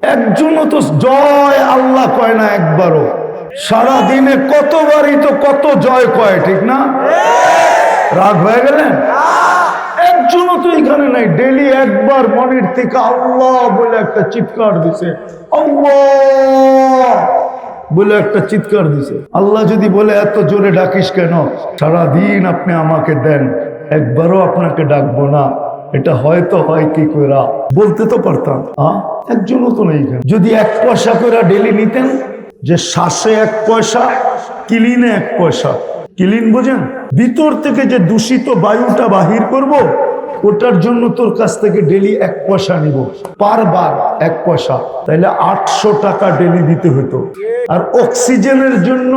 একজনও তো জয় আল্লাহ কয় না একবারও। সারা দিনে কতবারই তো কত জয় কয়, ঠিক না? রাগ হয়ে গেলেন? একজনও তো এখানে নাই। ডেলি একবার মনের থেকে আল্লাহ বলে একটা চিৎকার দিছে। বলে একটা চিৎকার দিছে। আল্লাহ যদি বলে, এত জোরে ডাকিস কেন? সারা দিন আপনি আমাকে দেন। একবারও আপনাকে ডাকবো না। এটা হয়তো হয় কি কইরা? বলতে তো পারতাম। হ্যাঁ একজনও তো নেই যদি এক পয়সা করে ডেলি নিতেন, যে শ্বাসে এক পয়সা, কিলিনে এক পয়সা। কিলিন বোঝেন? ভিতর থেকে যে দূষিত বায়ুটা বাহির করব, ওটার জন্য তোর কাছ থেকে ডেলি এক পয়সা নিব। পারবার এক পয়সা। তাইলে আটশো টাকা ডেলি দিতে হতো আর অক্সিজেনের জন্য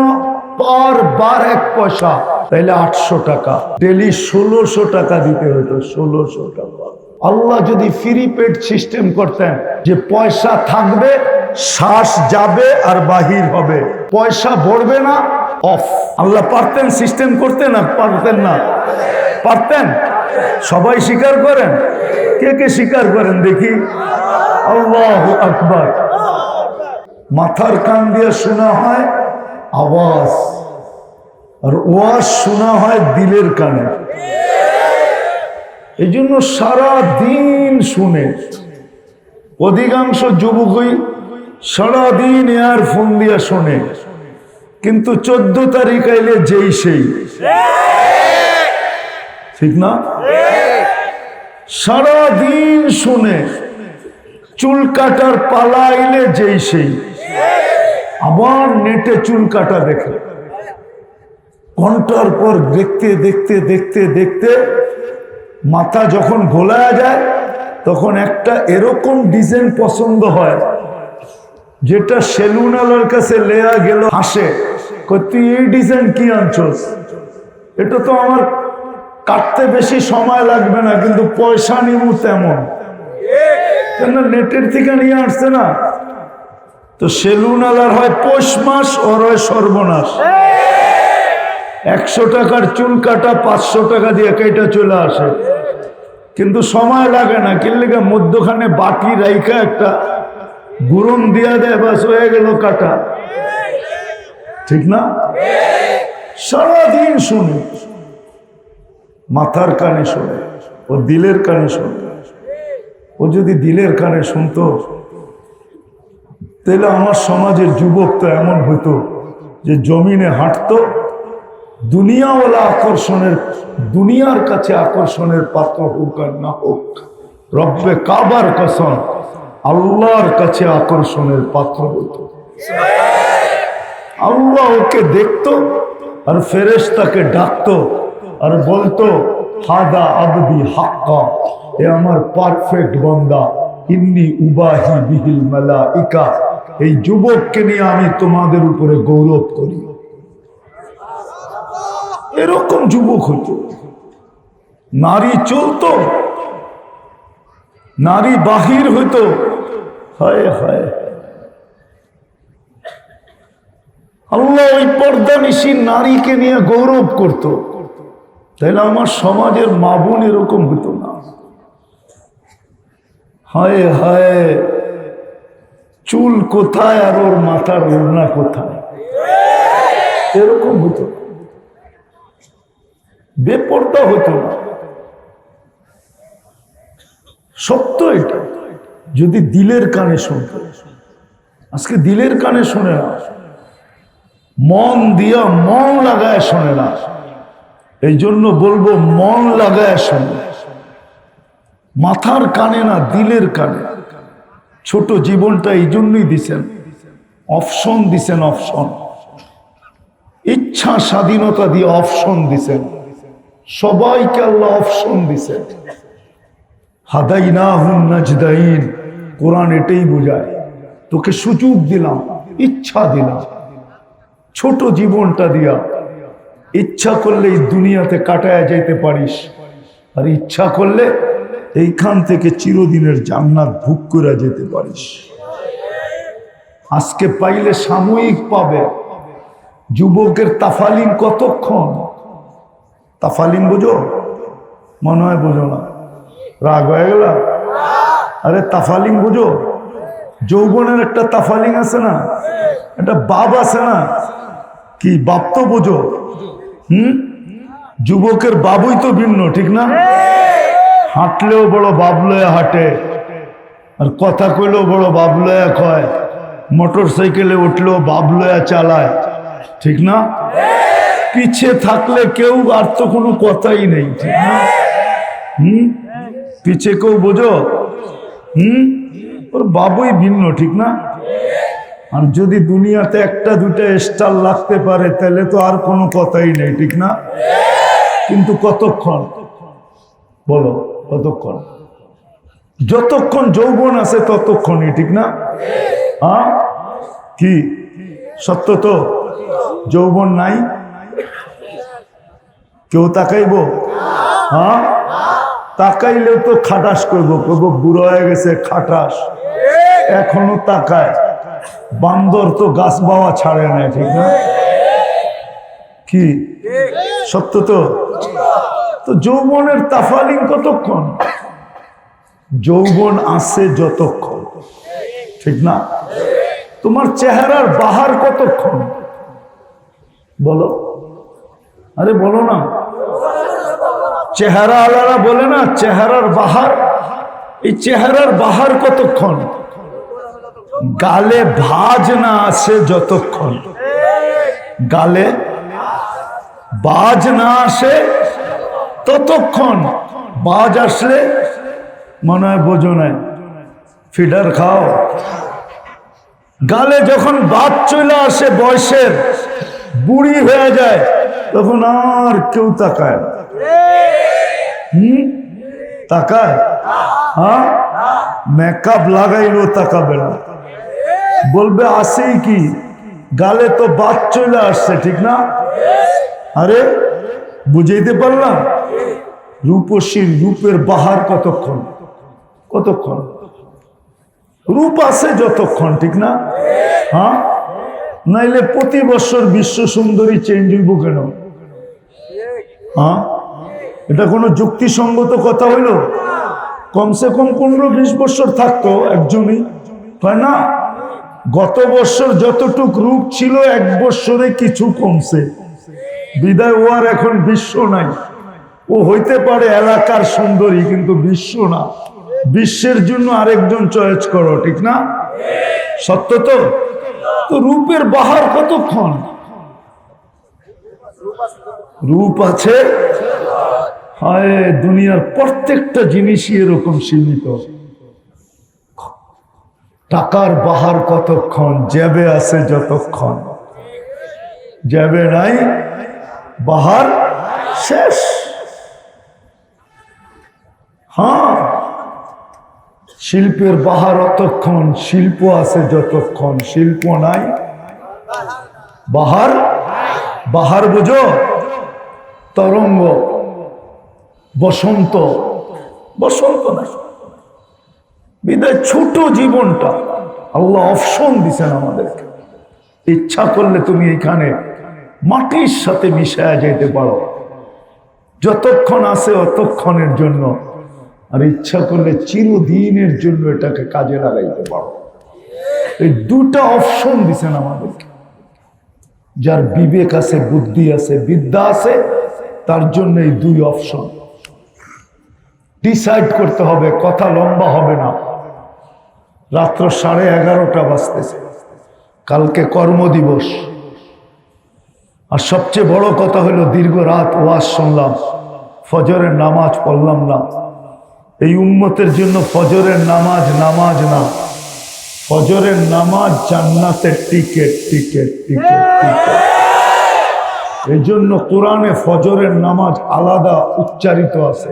পার বার এক পয়সা, তাইলে আটশো টাকা। ডেলি ষোলোশো টাকা দিতে হতো ষোলোশো টাকা। আল্লাহ যদি ফ্রি পেড সিস্টেম করতেন, যে পয়সা থাকবে, শ্বাস যাবে আর বাহির হবে। পয়সা ভরবে না অফ আল্লাহ পারতেন সিস্টেম করতে না পারতেন না। পারতেন? সবাই স্বীকার করেন? কে কে স্বীকার করেন দেখি? আল্লাহ আকবর। মাথার কান দিয়ে শোনা হয় আওয়াজ। আর ওয়াজ শোনা হয় দিলের কানে। এই জন্য সারা দিন শুনে। অধিকাংশ যুবকই সারাদিন এয়ার ফোন দিয়ে শোনে। কিন্তু চোদ্দ তারিখ আইলে যেই সেই। ঠিক না? সারাদিন শুনে। চুল কাটার পালা আইলে যেই সেই। আবার নেটে চুল কাটা দেখে। ঘণ্টার পর দেখতে দেখতে দেখতে দেখতে মাথা যখন ঘোলায়া যায়, তখন একটা এরকম ডিজাইন পছন্দ হয়, যেটা সেলুনালার কাছে লেয়া গেল, হাসে। তুই এই ডিজাইন কি আনছস? এটা তো আমার কাটতে বেশি সময় লাগবে না, কিন্তু পয়সা নিব তেমন। কেন নেটের থেকে নিয়ে আসছে না। তো সেলুন সেলুনালার হয় পৌষ মাস ওর হয় সর্বনাশ। একশো টাকার চুল কাটা, পাঁচশো টাকা দিয়ে কেটে চলে আসে। কিন্তু সময় লাগে না কিনলে মধ্যখানে বাটি রাইখা একটা, গুরুন দিয়া দেয় বাস হয়ে গেল কাটা। ঠিক না? সারাদিন শুনে, মাথার কানে শোনে, ও দিলের কানে শোনে। ও যদি দিলের কানে শুনতো তাহলে আমার সমাজের যুবক তো এমন হতো যে জমিনে হাঁটতো, দুনিয়াওয়ালা আকর্ষণের, দুনিয়ার কাছে আকর্ষণের পাত্র হোক আর না হোক, রব্বে কাবার কসম আল্লাহর কাছে আকর্ষণের পাত্র হতো আল্লাহ ওকে দেখত আর ফেরেশতাকে ডাকতো আর বলতো, হাদা আবদি হাক্কা, এ আমার পারফেক্ট বন্দা, ইন্নি উবাহি বিহিল মালাইকা। এই যুবককে নিয়ে আমি তোমাদের উপরে গৌরব করি। এরকম যুবক হতো নারী চলতো, নারী বাহির হইতো। হায় হায়। আল্লাহ ওই পর্দা নিশি নারীকে নিয়ে গৌরব করত। তাহলে আমার সমাজের মা বোন এরকম হতো না। হায় হায়। চুল কোথায় আর ওর মাথার ওড়না কোথায়? এরকম হতো। বেপর্দা হতো না। সত্য এটা। যদি দিলের কানে শুনত আজকে দিলের কানে শোনে না। মন দিয়া মন লাগায় শোনে না। এই জন্য বলব, মন লাগায় শোনে। মাথার কানে না, দিলের কানে। ছোট জীবনটা এই জন্যই দিছেন। অপশন দিছেন, অপশন। ইচ্ছা স্বাধীনতা দিয়ে অপশন দিছেন। সবাইকে আল্লাহ অপশন দিছেন। হাদাই না হুন নাজদাইন। কোরআন এটাই বোঝায়। তোকে সুযোগ দিলাম, ইচ্ছা দিলাম। ছোট জীবনটা দিয়া। ইচ্ছা করলে এই দুনিয়াতে কাটায় যাইতে পারিস। আর ইচ্ছা করলে এইখান থেকে চিরদিনের জান্নাত ভুক করে যেতে পারিস। আজকে পাইলে সাময়িক পাবে। যুবকের তাফালিং কতক্ষণ? তাফালিং বোঝো? মনে হয় বোঝো না। রাগ হয়ে গেল? আরে তাফালিং বোঝো? যৌবনের একটা তাফালিং আছে না? একটা বাপ আছে না? কি বাপ তো বোঝো? হুম? যুবকের বাবুই তো ভিন্ন, ঠিক না? হাঁটলেও বড় বাবলয়া হাঁটে, আর কথা কইলেও বড় বাবলয়া কয়, মোটর সাইকেলে উঠলেও বাবলয়া চালায়, ঠিক না? পিছে থাকলে কেউ আর তো কোনো কথাই নেই, ঠিক না? হুম? পিছে কেউ বোঝো? হুম? ওর বাবুই ভিন্ন, ঠিক না? আর যদি দুনিয়াতে একটা দুটা স্টার লাগতে পারে, তাহলে তো আর কোনো কথাই নেই, ঠিক না? কিন্তু কতক্ষণ? বলো। কতক্ষণ যতক্ষণ যৌবন আছে, ততক্ষণই, ঠিক না? হ্যাঁ? কি? সত্য তো? যৌবন নাই? কেউ তাকাইব? হ্যাঁ? তাকাইলেও তো খাটাস করব। করব বুড়ো হয়ে গেছে, খাটাস। এখনও তাকায়। বান্দর তো গাছ বাওয়া ছাড়ে না ঠিক না? কি? সত্য তো? তো যৌবনের তাফালিং কতক্ষণ? যৌবন আছে যতক্ষণ। ঠিক না? তোমার চেহারার বাহার কতক্ষণ? বলো। আরে বলো না। চেহারা আলারা বলে না, চেহারার বাহার। এই চেহারার বাহার কতক্ষণ? গালে ভাজ না আসে যতক্ষণ? গালে বাজ না আসে ততক্ষণ বাজ আসলে মনে হয় বোঝো নাই। ফিডার খাও। গালে যখন বাদ চলে আসে বয়সের, বুড়ি হয়ে যায়, তখন আর কেউ তাকায় হুম? তাকায়? হ্যাঁ? মেকআপ লাগাইলো তাকাবে না। বলবে আসেই কি? গালে তো বাদ চলে আসছে, ঠিক না? আরে, বুঝাইতে পারলাম? রূপসীর রূপের বাহার কতক্ষণ? কতক্ষণ? রূপ আছে যতক্ষণ, ঠিক না? হ্যাঁ? নাইলে প্রতি বছর বিশ্ব সুন্দরী চেঞ্জ হইব কেন? হ্যাঁ? এটা কোনো যুক্তিসঙ্গত কথা হইল? কমসে কম পনেরো বিশ বছর থাকতো একজনই, তাই না? গত বছর যতটুক রূপ ছিল, এক বছরে কিছু কমছে। বিদায় ওয়ার এখন বিশ্ব নাই। ও হইতে পারে এলাকার সুন্দরী, কিন্তু বিশ্ব না। বিশ্বের জন্য আরেকজন চয়েস করো, ঠিক না? সত্য তো? তো রূপের বাহার কতক্ষণ? রূপ আছে? হায়, দুনিয়ার প্রত্যেকটা জিনিসই এরকম সীমিত। টাকার বাহার কতক্ষণ? জ্যাবে আছে যতক্ষণ। জ্যাবে নাই, বাহার শেষ। হ্যাঁ। শিল্পের বাহার অতক্ষণ, শিল্প আছে যতক্ষণ, শিল্প নাই। বাহার? বাহার বুঝো? তরঙ্গ। বসন্ত। বসন্ত নাই। বিদায় ছোট জীবনটা। আল্লাহ অপশন দিছেন আমাদেরকে। ইচ্ছা করলে তুমি এখানে মাটির সাথে মিশায়া যেতে পারো। যতক্ষণ আছে অতক্ষণের জন্য আর ইচ্ছা করলে চিরদিনের জন্য এটাকে কাজে লাগাইতে পারো। এই দুটা অপশন দিছেন আমাদেরকে। যার বিবেক আছে, বুদ্ধি আছে, বিদ্যা আছে, তার জন্য এই দুই অপশন। ডিসাইড করতে হবে, কথা লম্বা হবে না। রাত্র সাড়ে এগারোটা বাজতেছে। কালকে কর্মদিবস। আর সবচেয়ে বড় কথা হলো, দীর্ঘ রাত ওয়াজ শুনলাম। ফজরের নামাজ পড়লাম না। এই উম্মতের জন্য ফজরের নামাজ নামাজ না। ফজরের নামাজ জান্নাতের টিকেট টিকেট টিকেট টিকেট এই জন্য কোরআনে ফজরের নামাজ আলাদা উচ্চারিত আছে।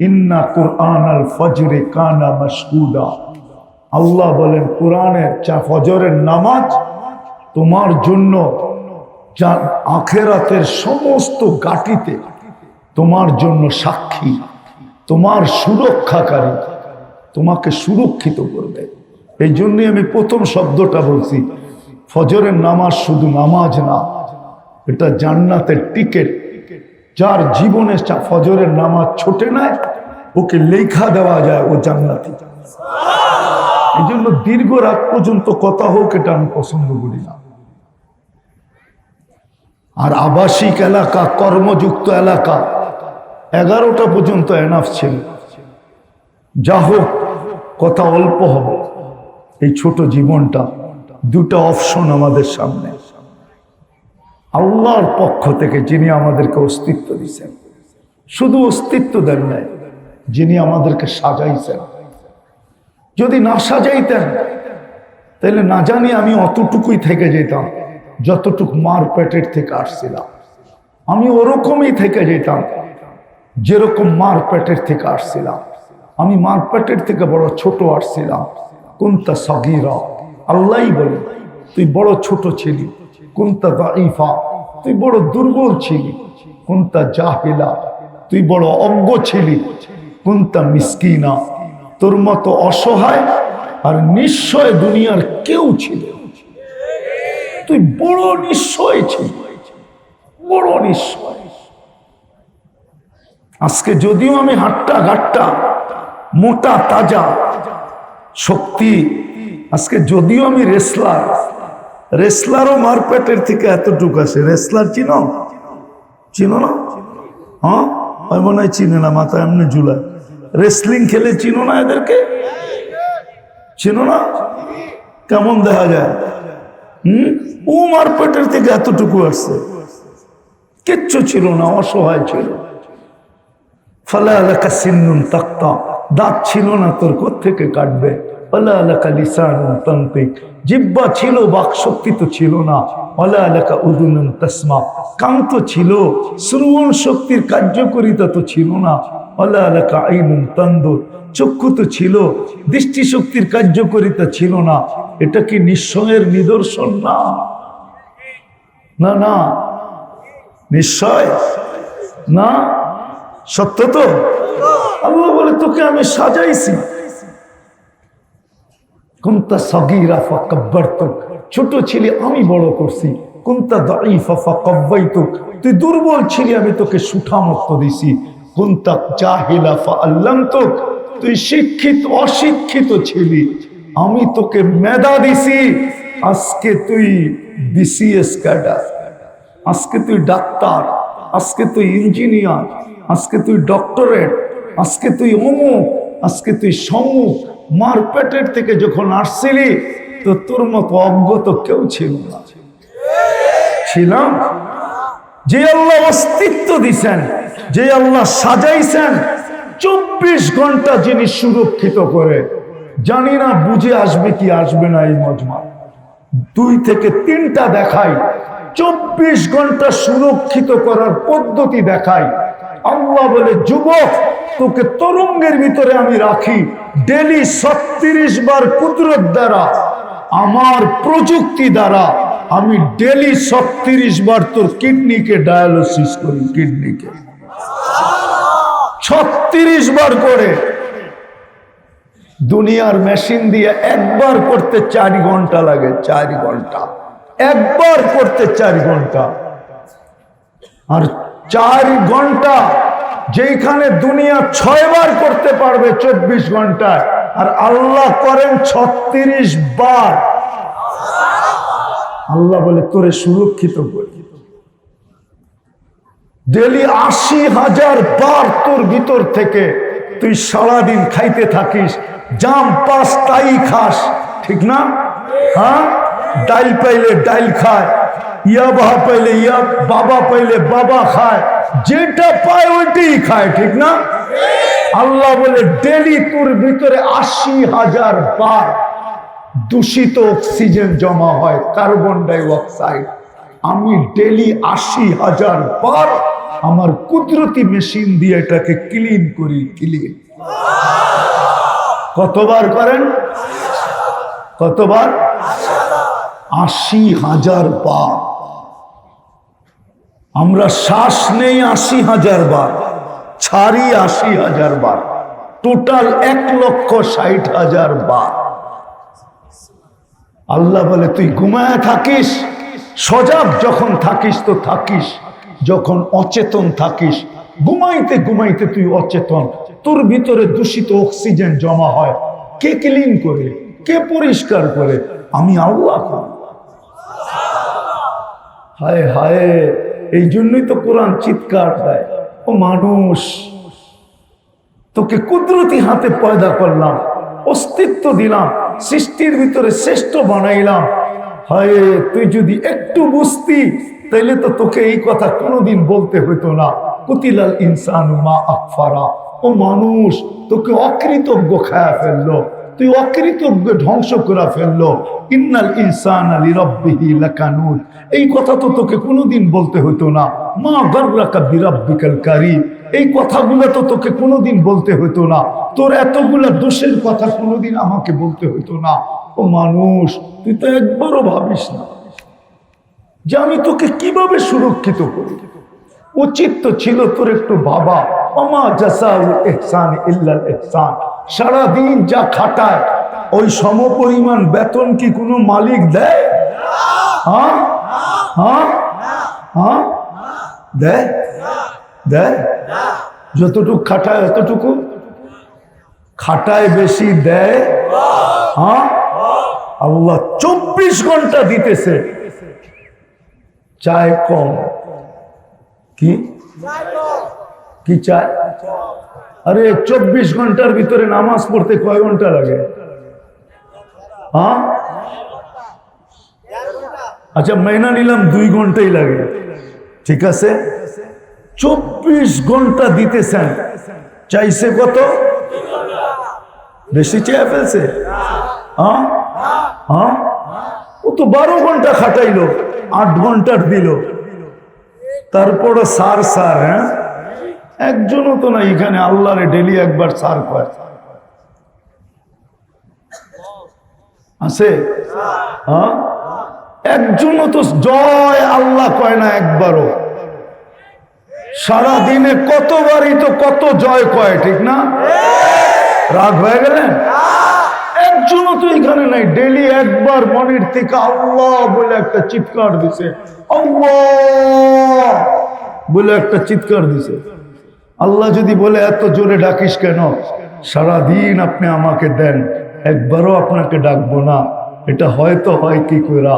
ইন্না কোরআন আল ফজরে কানা মশহুদা আল্লাহ বলেন কোরআনের চা ফজরের নামাজ তোমার জন্য আখেরাতের সমস্ত গাটিতে তোমার জন্য সাক্ষী। তোমার সুরক্ষাকারী তোমাকে সুরক্ষিত করবে। এই জন্যই আমি প্রথম শব্দটা বলছি, ফজরের নামাজ শুধু নামাজ না, এটা জান্নাতের টিকেট। যার জীবনে ফজরের নামাজ ছোটে নাই ওকে লেখা দেওয়া যায় ও জান্নাতি। এই জন্য দীর্ঘ রাত পর্যন্ত কথা হোক, এটা আমি পছন্দ করি না। আর আবাসিক এলাকা, কর্মযুক্ত এলাকা এগারোটা পর্যন্ত এনাফ ছিল। যা হোক, কথা অল্প হবে। এই ছোট জীবনটা, দুটা অপশন আমাদের সামনে। আল্লাহর পক্ষ থেকে যিনি আমাদেরকে অস্তিত্ব দিচ্ছেন শুধু অস্তিত্ব দেন নাই, যিনি আমাদেরকে সাজাইছেন। যদি না সাজাইতেন, তাহলে না জানি আমি অতটুকুই থেকে যেতাম, যতটুক মার পেটের থেকে আসছিলাম। আমি ওরকমই থেকে যেতাম যেরকম মার পেটের থেকে আসছিলাম। আমি মার পেটের থেকে বড় ছোট আসছিলাম। কোনটা সগিরা, আল্লাহই বলে, তুই বড় ছোট ছিলি কোনটা দাইফা তুই বড় দুর্বল ছিলি কোনটা জাহিলা, তুই বড় অজ্ঞ ছিলি কোনটা মিসকিনা, তোর মতো অসহায় আর নিশ্চয় দুনিয়ার কেউ ছিল। তুই বড় নিশ্চয় ছিল, বড় নিশ্চয় আজকে যদিও আমি হাট্টা ঘাট্টা, মোটা, তাজা, শক্তি, আজকে যদিও আমি রেসলার রেসলারও মারপেটের থেকে এতটুকু আছে। রেসলার চিনো? চিনো না? হ্যাঁ? আমি মনে হয় চিনে না মাথা এমনি ঝুলায় রেসলিং খেলে চিনো না এদেরকে? চিনো না? কেমন দেখা যায়? হুম? ও মারপেটের থেকে এতটুকু আসছে কিচ্ছু ছিল না, অসহায় ছিল। ফলে এলাকা সিন্নুন তাক্তা। দাঁত ছিল না তোর থেকে কাটবে? ফলে এলাকা লিসানুন তন্ত্রিক জিব্বা ছিল বাক শক্তি তো ছিল না। অলা এলাকা উদুনুন তসমা। কান তো ছিল, শ্রবণ শক্তির কার্যকরিতা তো ছিল না। অলা এলাকা আইনুন তন্দুর চক্ষু তো ছিল দৃষ্টি শক্তির কার্যকরিতা ছিল না। এটা কি নিঃস্বয়ের নিদর্শন না? না না। নিশ্চয় না? সত্য তো? আল্লাহ বলে, তোকে আমি সাজাইছি। কোনটা সগিরা ফাকাব্বার ছোট ছিলি আমি বড় করছি। কোনটা দাইফা ফাকাব্বাইতুক। তুই দুর্বল ছিলি আমি তোকে সুঠামত্ব দিছি। কোনটা জাহিলা ফাআল্লামতুক? তুই শিক্ষিত, অশিক্ষিত ছিলি। আমি তোকে মেধা দিছি। আজকে তুই বিসিএস ক্যাডার। আজকে তুই ডাক্তার। আজকে তুই ইঞ্জিনিয়ার। আজকে তুই ডক্টরেট, আজকে তুই অমুক, আজকে তুই সমুক মার পেটের থেকে যখন আসছিলি, তো তোর মতো অজ্ঞত কেউ ছিল না। ছিলাম? যে আল্লাহ অস্তিত্ব দিছেন, যে আল্লাহ সাজাইছেন, চব্বিশ ঘণ্টা যিনি সুরক্ষিত করে, জানি না বুঝে আসবে কি আসবে না এই মজমা। দুই থেকে তিনটা দেখাই, চব্বিশ ঘণ্টা সুরক্ষিত করার পদ্ধতি দেখাই। আল্লাহ বলে, যুবক, তোকে তরঙ্গের ভিতরে আমি রাখি। ডেলি ছত্রিশ বার কুদরত দ্বারা, আমার প্রযুক্তি দ্বারা, আমি ডেলি ছত্রিশ বার তোর কিডনিকে ডায়ালিসিস করি, কিডনিকে। ছত্রিশ বার করে। দুনিয়ার মেশিন দিয়ে একবার করতে চার ঘণ্টা লাগে, চার ঘণ্টা। একবার করতে চার ঘণ্টা। আর চার ঘণ্টা যেখানে দুনিয়া ছয় বার করতে পারবে চব্বিশ ঘন্টায়, আর আল্লাহ করেন ছত্রিশ বার। আল্লাহ বলে, তোরে সুরক্ষিত ডেলি আশি হাজার বার তোর ভিতর থেকে তুই সারাদিন খাইতে থাকিস, জাম পাস তাই খাস, ঠিক না? হ্যাঁ? ডাইল পাইলে ডাইল খায় ইয়া পাইলে ইয়া, বাবা পাইলে বাবা খায়। যেটা পায় ওইটাই খায়, ঠিক না? আল্লাহ বলে, ডেলি তোর ভিতরে আশি হাজার বার দূষিত অক্সিজেন জমা হয়, কার্বন ডাই অক্সাইড আমি ডেলি আশি হাজার বার আমার কুদরতি মেশিন দিয়ে এটাকে ক্লিন করি, ক্লিন। কতবার করেন? কতবার? আশি হাজার বার। আমরা শ্বাস নেই আশি হাজার বার, ছাড়ি আশি হাজার বার টোটাল এক লক্ষ ষাট হাজার বার। আল্লাহ বলে, তুই ঘুমায় থাকিস, সজাগ যখন থাকিস তো থাকিস, যখন অচেতন থাকিস, ঘুমাইতে ঘুমাইতে তুই অচেতন, তোর ভিতরে দূষিত অক্সিজেন জমা হয়, কে ক্লিন করে, কে পরিষ্কার করে, আমি আল্লাহ হায় হায়। এই জন্যই তো কোরআন চিৎকার দেয়। ও মানুষ, তোকে কুদরতি হাতে পয়দা করলাম, অস্তিত্ব দিলাম, সৃষ্টির ভিতরে শ্রেষ্ঠ বানাইলাম। হায়, তুই যদি একটু বুঝতি, তাইলে তো তোকে এই কথা কোনোদিন বলতে হইতো না। কুতিলাল ইনসান মা আকফারা। ও মানুষ, তোকে অকৃতজ্ঞ খায়া ফেলল। তুই অকৃতজ্ঞ ধ্বংস করা ফেলল। ইন্নাল ইনসান আলী রব্বিহি লাকানুন। এই কথা তো তোকে কোনোদিন বলতে হতো না। মা গর্রাকা বিরাব্বিকাল এই কথাগুলো তো তোকে কোনোদিন বলতে হতো না। তোর এতগুলা দোষের কথা কোনোদিন আমাকে বলতে হতো না। ও মানুষ, তুই তো একবারও ভাবিস না যে আমি তোকে কীভাবে সুরক্ষিত করি। উচিত তো ছিল তোর একটু বাবা। অমা জাসাউল এহসান ইল্লাল এহসান সারাদিন যা খাটায়, ওই সমপরিমাণ বেতন কি কোনো মালিক দেয়? হ্যাঁ? হ্যাঁ? হ্যাঁ? দেয়? দেয়? যতটুকু খাটায় অতটুকু? খাটায় বেশি দেয়? হ্যাঁ? আল্লাহ চব্বিশ ঘণ্টা দিতেছে। চায় কম। কি? কি চায়? আরে চব্বিশ ঘণ্টার ভিতরে নামাজ পড়তে কয় ঘণ্টা লাগে? হ্যাঁ? আচ্ছা মেনা নিলাম দুই ঘন্টাই লাগে। ঠিক আছে? চব্বিশ ঘণ্টা দিতেছেন। চাইছে কত? বেশি চেয়ে ফেলছে? হ্যাঁ? হ্যাঁ? ও তো বারো ঘণ্টা খাটাইলো, আট ঘণ্টার দিল। তারপরে সার সার হ্যাঁ? একজনও তো না এখানে আল্লাহরে ডেলি একবার সার কয় আছে? হ্যাঁ? একজনও তো জয় আল্লাহ কয় না একবারও। সারা দিনে কতবারই তো কত জয় কয়, ঠিক না? রাগ হয়ে গেলেন? একজনও তো এখানে নাই, ডেলি একবার মনের থেকে আল্লাহ বলে একটা চিৎকার দিছে। আল্লাহ বলে একটা চিৎকার দিছে। আল্লাহ যদি বলে, এত জোরে ডাকিস কেন? সারা দিন আপনি আমাকে দেন, একবারও আপনাকে ডাকবো না। এটা হয়তো হয় কি কইরা?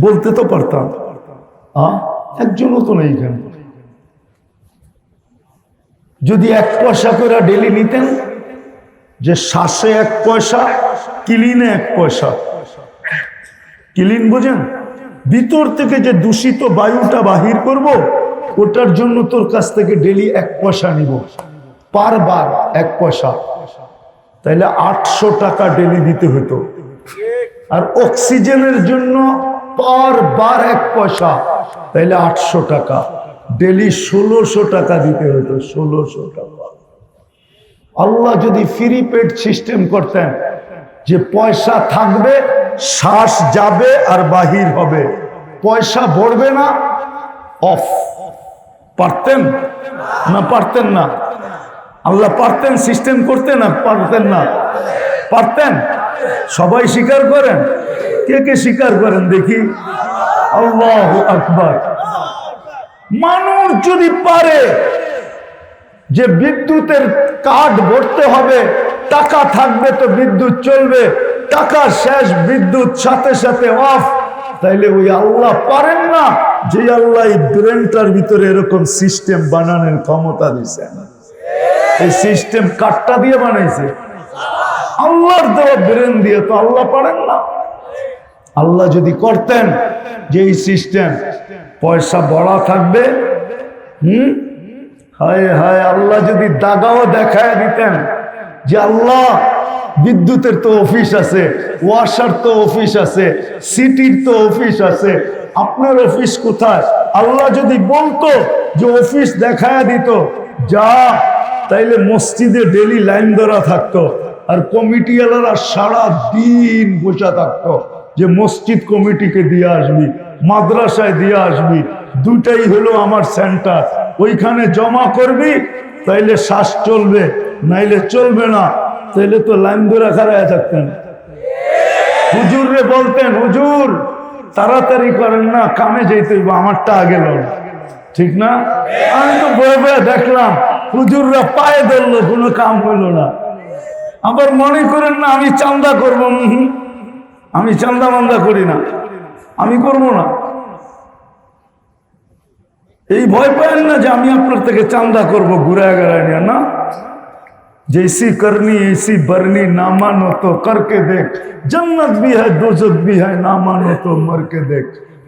বলতে তো পারতাম। আ? একজনও তো নেই কেন? যদি এক পয়সা করে ডেলি নিতেন, যে শ্বাসে এক পয়সা, কিলিনে এক পয়সা। কিলিন বোঝেন? ভিতর থেকে যে দূষিত বায়ুটা বাহির করব ওটার জন্য তোর কাছ থেকে ডেলি এক পয়সা নিব। পার বার এক পয়সা। তাইলে আটশো টাকা ডেলি দিতে হতো। আর অক্সিজেনের জন্য পার বার এক পয়সা। তাইলে আটশো টাকা। ডেলি ষোলোশো টাকা দিতে হতো, ষোলোশো টাকা। আল্লাহ যদি ফ্রি পেড সিস্টেম করতেন, যে পয়সা থাকবে, শ্বাস যাবে আর বাহির হবে। পয়সা ভরবে না অফ পারতেন না পারতেন না? আল্লাহ পারতেন সিস্টেম করতে না পারতেন না। পারতেন? সবাই স্বীকার করেন? কে কে স্বীকার করেন দেখি? আল্লাহ আকবার। মানুষ যদি পারে যে বিদ্যুতের কার্ড ভরতে হবে, টাকা থাকবে তো বিদ্যুৎ চলবে, টাকা শেষ, বিদ্যুৎ সাথে সাথে অফ তাইলে ওই আল্লাহ পারেন না যে আল্লাহ এই ব্রেনটার ভিতরে এরকম সিস্টেম বানানোর ক্ষমতা দিচ্ছেন এই সিস্টেম কাঠটা দিয়ে বানাইছে। আল্লাহর দেওয়া ব্রেন দিয়ে তো আল্লাহ পারেন না। আল্লাহ যদি করতেন যে এই সিস্টেম, পয়সা বড়া থাকবে, হুম? হায় হায়, আল্লাহ যদি দাগাও দেখায় দিতেন যে আল্লাহ বিদ্যুতের তো অফিস আছে, ওয়াশার তো অফিস আছে, সিটির তো অফিস আছে। আপনার অফিস কোথায়? আল্লাহ যদি বলতো যে অফিস দেখায় দিত, যা, তাইলে মসজিদে ডেলি লাইন ধরা থাকতো আর কমিটিওয়ালারা সারা দিন বসে থাকতো যে মসজিদ কমিটিকে দিয়ে আসবি, মাদ্রাসায় দিয়ে আসবি দুটাই হলো আমার সেন্টার। ওইখানে জমা করবি, তাইলে শ্বাস চলবে, নাইলে চলবে না। তাইলে তো লাইন ধরে খারায় থাকতেন। হুজুর রে বলতেন, হুজুর, তাড়াতাড়ি করেন না, কামে যেতে আমারটা আগে লড় ঠিক না? আমি তো বয়ে বয়ে দেখলাম, হুজুররা পায়ে ধরলো, কোনো কাম হইল না। আবার মনে করেন না, আমি চান্দা করব আমি চান্দা মান্দা করি না, আমি করব না। এই ভয় পায়েন না যে আমি আপনার থেকে চান্দা করব ঘুরে গেড়ায় না? जैसी करनी ऐसी बरनी ना मानो तो करके देख जन्नत भी है दोजक भी है ना मानो तो मर के देख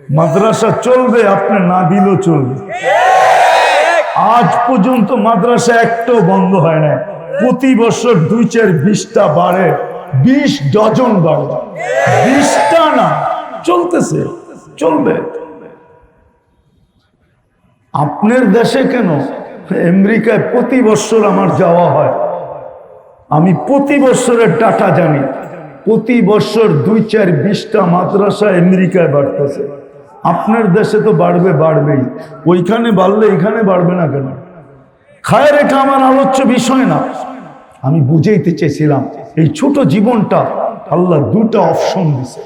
মাদ্রাসা চলবে আপনি না দিলেও চলবে আজ পর্যন্ত মাদ্রাসা একটাও বন্ধ হয় না প্রতি বছর দুই চার বিশটা বাড়ে বিশ ডজন বাড়বে বিশটা না চলতেছে চলবে আপনার দেশে কেন আমেরিকায় প্রতি বছর আমার যাওয়া হয় আমি প্রতি বছরের ডাটা জানি। প্রতি বছর দুই চার বিশটা মাদ্রাসা আমেরিকায় বাড়তেছে। আপনার দেশে তো বাড়বে, বাড়বেই। ওইখানে বাড়লে এখানে বাড়বে না কেন? খায়ের এটা আমার আলোচ্য বিষয় না। আমি বুঝাইতে চেয়েছিলাম, এই ছোট জীবনটা আল্লাহ দুটা অপশন দিছে।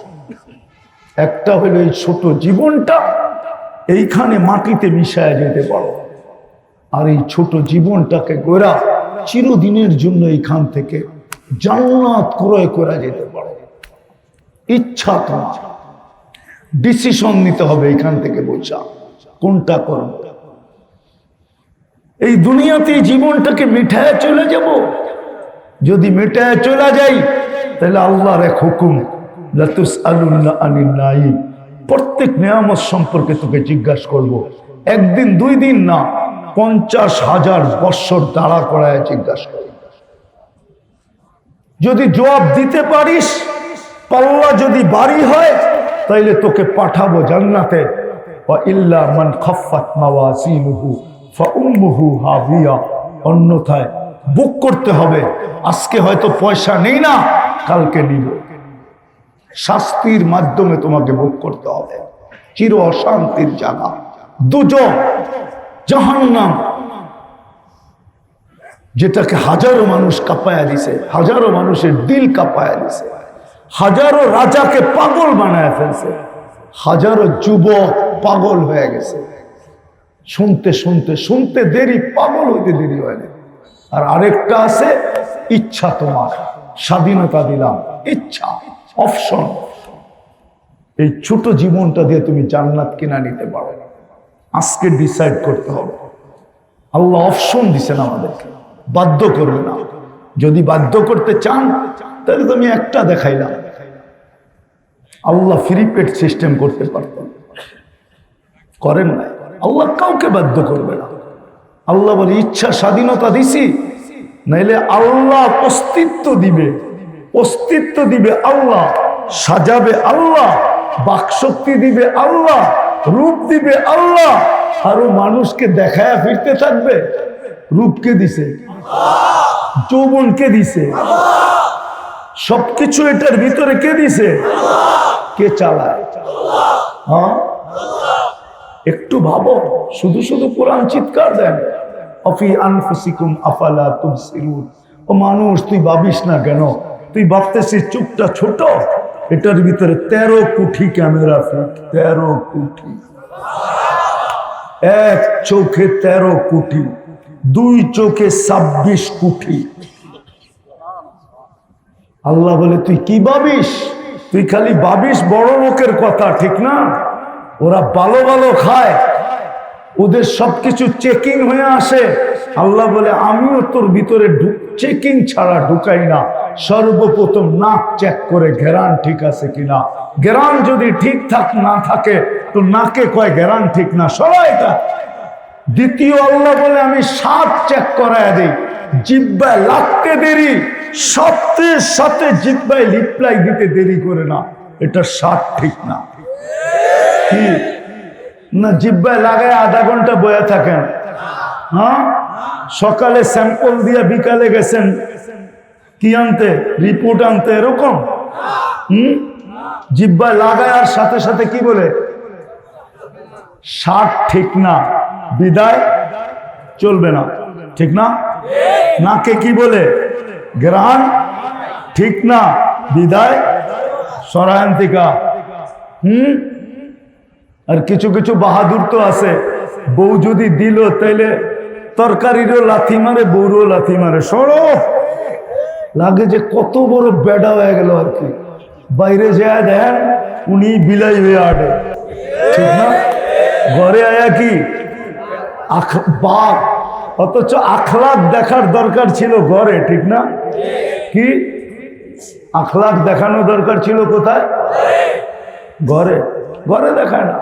একটা হলো এই ছোট জীবনটা, এইখানে মাটিতে মিশায় যেতে পারো। আর এই ছোট জীবনটাকে গোরা চিরদিনের জন্য এইখান থেকে জান্নাত ক্রয় করা যেতে পারে। ইচ্ছা তোমার ডিসিশন নিতে হবে এইখান থেকে বোঝা কোনটা করব? এই দুনিয়াতে জীবনটাকে মিঠায় চলে যাব? যদি মিঠায় চলে যাই, তাহলে আল্লাহর এক হুকুম লাতুস আলুল্লাহ আনিল নাইম প্রত্যেক নিয়ামত সম্পর্কে তোকে জিজ্ঞাসা করব। একদিন, দুই দিন না পঞ্চাশ হাজার বৎসর দাঁড়া করায় জিজ্ঞাসা করি। যদি জবাব দিতে পারিস, পাল্লা যদি বাড়ি হয়, তাইলে তোকে পাঠাবো জান্নাতে। অন্যথায় বুক করতে হবে, আজকে হয়তো পয়সা নেই না, কালকে নিব। শাস্তির মাধ্যমে তোমাকে ভোগ করতে হবে। চির অশান্তির জায়গা। দুজন জাহান্নাম। যেটাকে হাজারো মানুষ কাঁপায়া দিছে, হাজারো মানুষের দিল কাঁপায়া দিছে। হাজারো রাজাকে পাগল বানায় ফেলছে। হাজারো যুবক পাগল হয়ে গেছে। শুনতে শুনতে শুনতে দেরি, পাগল হইতে দেরি হয় না। আর আরেকটা আছে, ইচ্ছা তোমার। স্বাধীনতা দিলাম। ইচ্ছা অপশন এই ছোট জীবনটা দিয়ে তুমি জান্নাত কিনা নিতে পারো আজকে ডিসাইড করতে হবে। আল্লাহ অপশন দিছেন আমাদেরকে। বাধ্য করবে না। যদি বাধ্য করতে চান, তাহলে তো আমি একটা দেখাইলাম। আল্লাহ ফ্রি পেড সিস্টেম করতে পারতেন। করেন না আল্লাহ কাউকে বাধ্য করবে না। আল্লাহ বলে, ইচ্ছা স্বাধীনতা দিছি, নাইলে আল্লাহ অস্তিত্ব দিবে। অস্তিত্ব দিবে আল্লাহ, সাজাবে আল্লাহ, বাকশক্তি দিবে আল্লাহ রূপ দিবে আল্লাহ। আরও মানুষকে দেখায় ফিরতে থাকবে। রূপকে দিছে। যৌবনকে দিছে। সবকিছু এটার ভিতরে কে দিছে? কে চালায়? হ্যাঁ? একটু ভাবো, শুধু শুধু কোরআন চিৎকার দেন। অফি আনফুসিকুম আফালা তুবসিরুন। ও মানুষ, তুই ভাবিস না কেন? তুই ভাবতেছিস চুপটা ছোট। এটার ভিতরে তেরো কোটি ক্যামেরা ফিট তেরো কোটি এক চোখে তেরো কোটি দুই চোখে ছাব্বিশ কোটি আল্লাহ বলে, তুই কি ভাবিস? তুই খালি ভাবিস বড় লোকের কথা, ঠিক না? ওরা ভালো ভালো খায়। ওদের সবকিছু চেকিং হয়ে আসে। আল্লাহ বলে, আমিও তোর ভিতরে চেকিং ছাড়া ঢুকাই না। সর্বপ্রথম নাক চেক করে ঘেরান ঠিক আছে কিনা? ঘেরান যদি ঠিক থাক না থাকে, তো নাকে কয় ঘেরান ঠিক না? সবাই এটা দ্বিতীয় আল্লাহ বলে, আমি সাত চেক করায় দিই। জিব্বায় লাগতে দেরি, সাথে সাথে জিব্বায় লিপ্লাই দিতে দেরি করে না। এটা সাত ঠিক না। না, জিব্বায় লাগায় আধা ঘণ্টা বয়ে থাকেন। হ্যাঁ? সকালে স্যাম্পল দিয়ে বিকালে গেছেন। কি আনতে? রিপোর্ট আনতে, এরকম? হুম? জিব্বায় লাগায় আর সাথে সাথে কি বলে? ষাট ঠিক না। বিদায়? চলবে না। ঠিক না? নাকে কি বলে? গ্রহণ ঠিক না। বিদায়? সরায়ন্তিকা হুম? আর কিছু কিছু বাহাদুর তো আছে। বউ যদি দিল, তাইলে তরকারিরও লাথি মারে, বউরও লাথি মারে। সরো! লাগে যে কত বড় বেডা হয়ে গেল আর কি। বাইরে যায় দেন উনি বিলাই হয়ে আটে। ঠিক না? ঘরে আয়া কি? বাঘ অথচ আখলাক দেখার দরকার ছিল ঘরে, ঠিক না? কি? আখলাক দেখানো দরকার ছিল কোথায়? ঘরে। ঘরে দেখায় না।